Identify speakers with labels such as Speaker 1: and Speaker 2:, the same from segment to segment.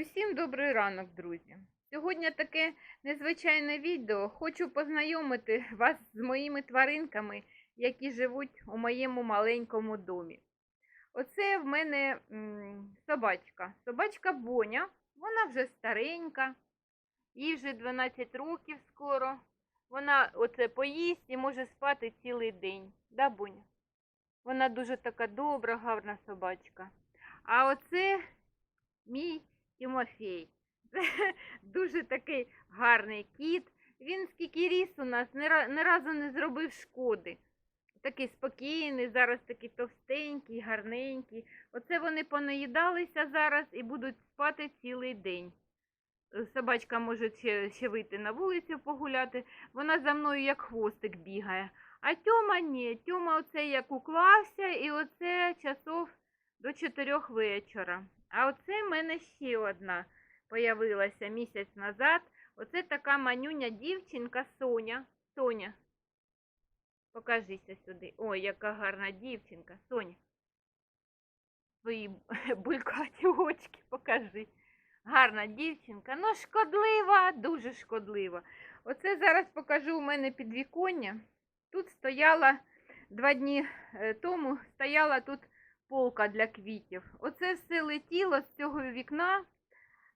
Speaker 1: Усім добрий ранок, друзі! Сьогодні таке незвичайне відео. Хочу познайомити вас з моїми тваринками, які живуть у моєму маленькому домі. Оце в мене собачка. Собачка Боня. Вона вже старенька, їй вже 12 років скоро. Вона оце поїсть і може спати цілий день. Да, Боня? Вона дуже така добра, гарна собачка. А оце мій Тимофій. Це дуже такий гарний кіт. Він скільки ріс у нас, ні, разу не зробив шкоди. Такий спокійний, зараз такий товстенький, гарненький. Оце вони понаїдалися зараз і будуть спати цілий день. Собачка може ще, ще вийти на вулицю погуляти. Вона за мною як хвостик бігає. А Тьома ні. Тьома оце як уклався, і оце часов до чотирьох вечора. А оце в мене ще одна появилася місяць назад. Оце така манюня дівчинка Соня. Соня. Покажися сюди. Ой, яка гарна дівчинка. Соня. Свої булькаті очки покажи. Гарна дівчинка, ну шкодлива, дуже шкодлива. Оце зараз покажу у мене підвіконня. Тут стояла два дні е, тому, стояла тут полка для квітів. Оце все летіло з цього вікна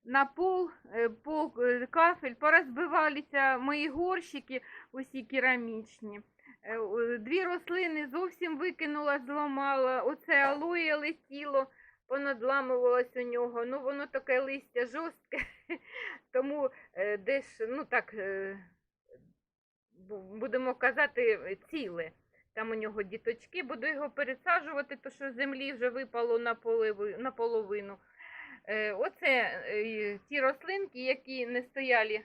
Speaker 1: на пол, е, пол е, кафель, порозбивалися мої горщики, усі керамічні. Е, Дві рослини зовсім викинула, зламала. Оце алоє летіло, понадламувалось у нього. Ну, воно таке листя жорстке, тому десь, ну так, будемо казати, ціле. Там у нього діточки, буду його пересаджувати, то що землі вже випало наполовину. Е, Оце е, ті рослинки, які не стояли,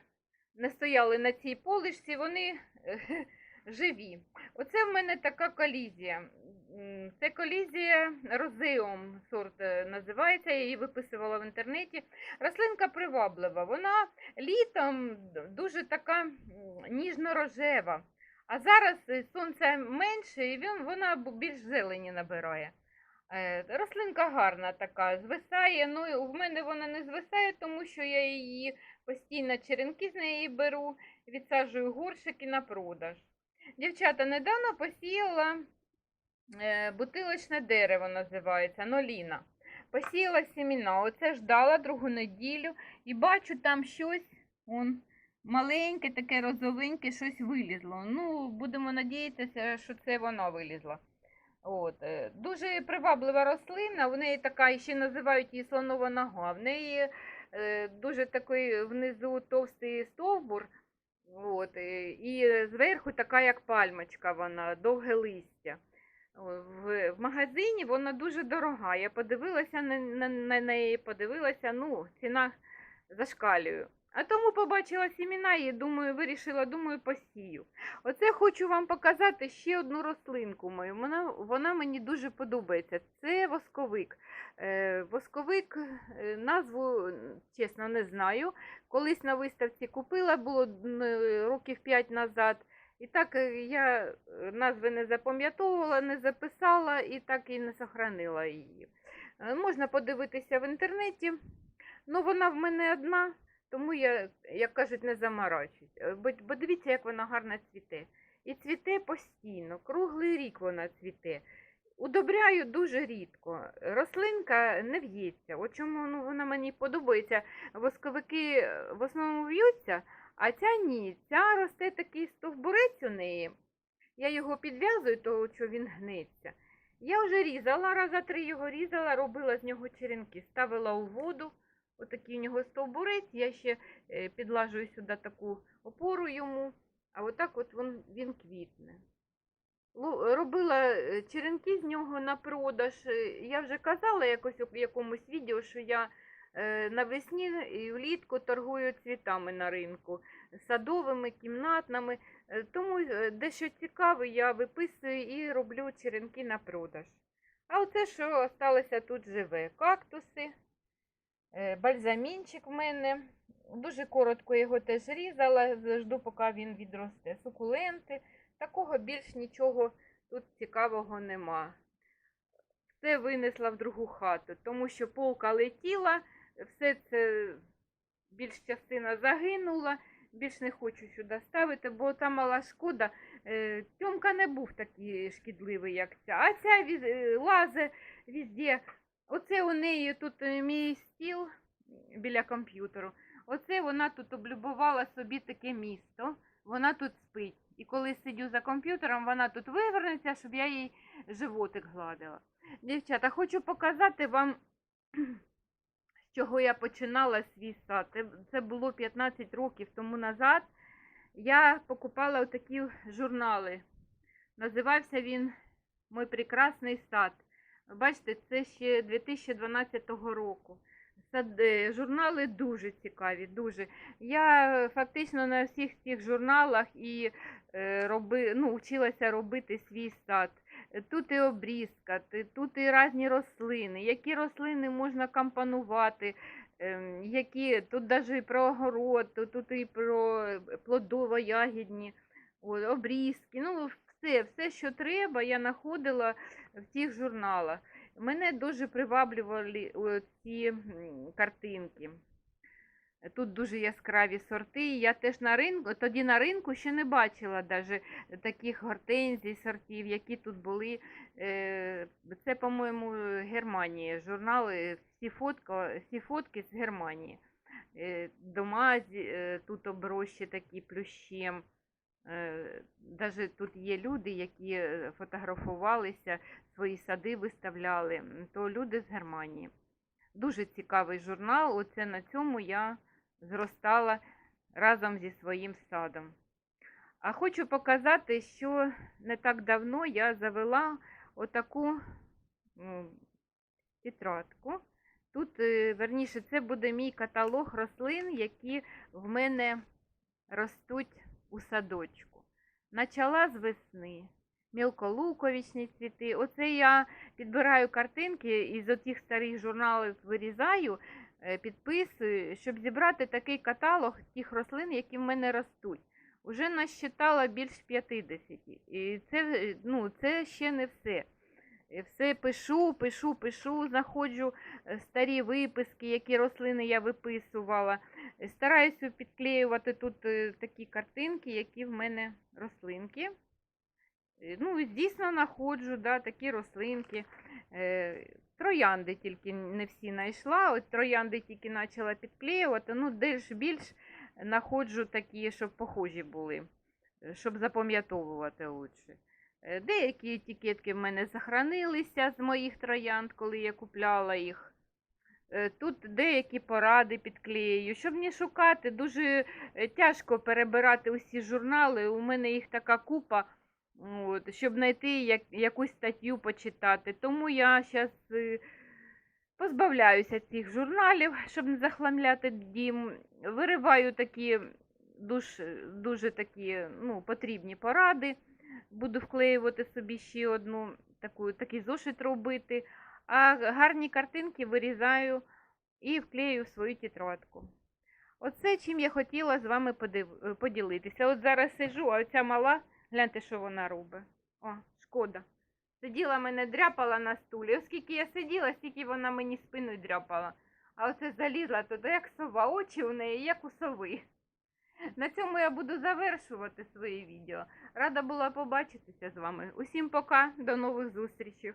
Speaker 1: не стояли на цій полишці, вони е, живі. Оце в мене така колізія. Це колізія розеум сорт називається, я її виписувала в інтернеті. Рослинка приваблива. Вона літом дуже така ніжно-рожева. А зараз е, сонце менше, і він, вона більш зелені набирає. Е, Рослинка гарна така, звисає. Ну, в мене вона не звисає, тому що я її постійно черенки з неї беру, відсаджую горшики на продаж. Дівчата, недавно посіяла е, бутилочне дерево, називається, ноліна. Посіяла сіміна, оце ждала другу неділю і бачу там щось, он, маленьке, таке розовеньке, щось вилізло. Ну, будемо надіятися, що це вона вилізла. От, е, дуже приваблива рослина, в неї така, ще називають її слонова нога. В неї е, дуже такий внизу товстий стовбур, от, е, і зверху така, як пальмочка, вона, довге листя. В, в магазині вона дуже дорога. Я подивилася на, на, на неї, подивилася, ну, ціна зашкалює. А тому побачила сіміна і думаю, вирішила, думаю, посію. Оце хочу вам показати ще одну рослинку мою. Вона, вона мені дуже подобається. Це восковик. Е, восковик, е, назву, чесно, не знаю. Колись на виставці купила, було е, років 5 назад. І так е, я назви не запам'ятовувала, не записала і так і не сохранила її. Можна подивитися в інтернеті. Ну, вона в мене одна. Тому я, як кажуть, не заморачуюсь. Е, Бо, бо дивіться, як вона гарно цвіте. І цвіте постійно, круглий рік вона цвіте. Удобряю дуже рідко. Рослинка не в'ється. От чому ну, вона мені подобається. Восковики е, в основному в'ються, а ця ні. Ця росте такий стовбурець у неї. Я його підв'язую, тому що він гнеться. Я вже різала, раза три його різала, робила з нього черенки, ставила у воду. Отакий у нього стовбурець, я ще е, підлажую сюди таку опору йому, а отак от він, він квітне. Робила е, черенки з нього на продаж. Е, Я вже казала якось у якомусь відео, що я навесні і влітку торгую цвітами на ринку, садовими, кімнатними. Тому дещо цікаве я виписую і роблю черенки на продаж. А оце, що залишилося тут живе, кактуси. Е, Бальзамінчик в мене. Дуже коротко його теж різала, жду, поки він відросте. Сукуленти. Такого більш нічого тут цікавого нема. Все винесла в другу хату, тому що полка летіла, все це більш частина загинула, більш не хочу сюди ставити, бо та мала шкода. Е, Тьомка не був такий шкідливий, як ця. А ця е, лазе везде. Оце у неї тут е, мій стіл біля комп'ютеру. Оце вона тут облюбувала собі таке місто. Вона тут спить. І коли сидю за комп'ютером, вона тут вивернеться, щоб я їй животик гладила. Дівчата, хочу показати вам, з чого я починала свій сад. Це, було 15 років тому назад. Я покупала такі журнали. Називався він Мой прекрасний сад. Бачите, це ще 2012 року. Е, Журнали дуже цікаві, дуже. Я фактично на всіх цих журналах і е, роби, ну, вчилася робити свій сад. Тут і обрізка, тут і різні рослини, які рослини можна компонувати, ем, які тут навіть про огород, тут- тут і про е, плодово-ягідні обрізки. Ну, все, все, що треба, я знаходила в цих журналах. Мене дуже приваблювали ці картинки. Тут дуже яскраві сорти. Я теж на ринку, тоді на ринку ще не бачила даже таких гортензій, сортів, які тут були. Е, Це, по-моєму, Германія. Журнали, всі, фотка, всі фотки з Германії. Е, Дома е, тут оброщі такі плющем. Е, Даже тут є люди, які е, фотографувалися, свої сади виставляли, то люди з Германії. Дуже цікавий журнал. Оце на цьому я зростала разом зі своїм садом. А хочу показати, що не так давно я завела отаку м, тетрадку. Тут, е, верніше, це буде мій каталог рослин, які в мене ростуть у садочку. Начала з весни. Мілколуковічні цвіти. Оце я підбираю картинки із отих старих журналів вирізаю, е, підписую, щоб зібрати такий каталог тих рослин, які в мене ростуть. Уже насчитала більш 50. І це, ну, це ще не все. Е, Все пишу, пишу, пишу, знаходжу е, старі виписки, які рослини я виписувала. Е, Стараюся підклеювати тут такі картинки, які в мене рослинки. Ну, дійсно знаходжу да, такі рослинки. Троянди тільки не всі знайшла. От троянди тільки почала підклеювати. Ну, десь більш знаходжу такі, щоб похожі були, щоб запам'ятовувати лучше. Е, Деякі етикетки в мене захоронилися з моїх троянд, коли я купляла їх. Е, Тут деякі поради підклею. Щоб не шукати, дуже е, тяжко перебирати усі журнали. У мене їх така купа, от, щоб знайти як, якусь статтю почитати. Тому я зараз позбавляюся цих журналів, щоб не захламляти дім. Вириваю такі дуже, дуже такі ну, потрібні поради. Буду вклеювати собі ще одну таку, такий зошит робити. А гарні картинки вирізаю і вклею в свою тетрадку. Оце чим я хотіла з вами поділитися. От зараз сижу, а оця мала, гляньте, що вона робить. О, шкода. Сиділа мене дряпала на стулі. Оскільки я сиділа, стільки вона мені спиною дряпала. А оце залізла туди, як сова, очі у неї, як у сови. На цьому я буду завершувати своє відео. Рада була побачитися з вами. Усім пока, до нових зустрічей.